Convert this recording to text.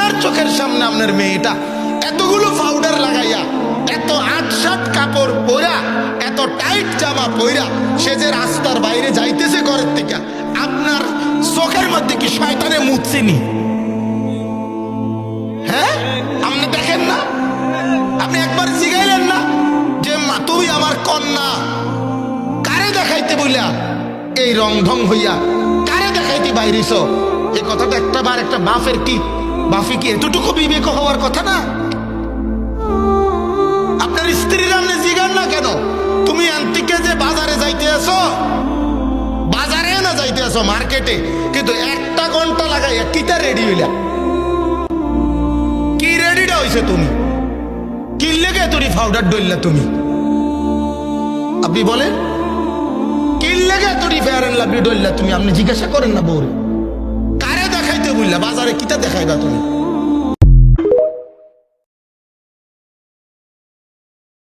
আপনার চোখের সামনে আপনার মেয়েটা এতগুলো পাউডার লাগাইয়া, এত আটসাট কাপড় পরা এত টাইট জামা পরা সে যে রাস্তার বাইরে যাইতেছে ঘরের থেকে, আপনার চোখের মধ্যে কি শয়তানে মুছছেনি হ্যাঁ? আপনি দেখেন না? আপনি একবার জিগাইলেন না যে, মা, তুই আমার কন্যা। কারে দেখাইতে বইলা এই রং ঢং হইয়া, কারে দেখাইতে বাইরিস এই কথাটা একটা বার একটা বাফের কি বাফি কি এতটুকু বিবেক হওয়ার কথা না? আপনার স্ত্রীর আপনি জিগান না কেন? তুমি আন্তিকে যে বাজারে যাইতে আসো, বাজারে না যাইতে আসো, মার্কেটে, কিন্তু একটা ঘণ্টা লাগাইয়া কিটা রেডি হইলা? কি রেডিটা হইছে তুমি? কি লেগে তুমি পাউডার ডললা তুমি? আপনি বলেন, কি লেগে তুমি ফেয়ার এন্ড লাভলি ডললা তুমি? আপনি জিজ্ঞাসা করেন না বউরে। বললা বাজারে কিটা দেখাইবা তুমি?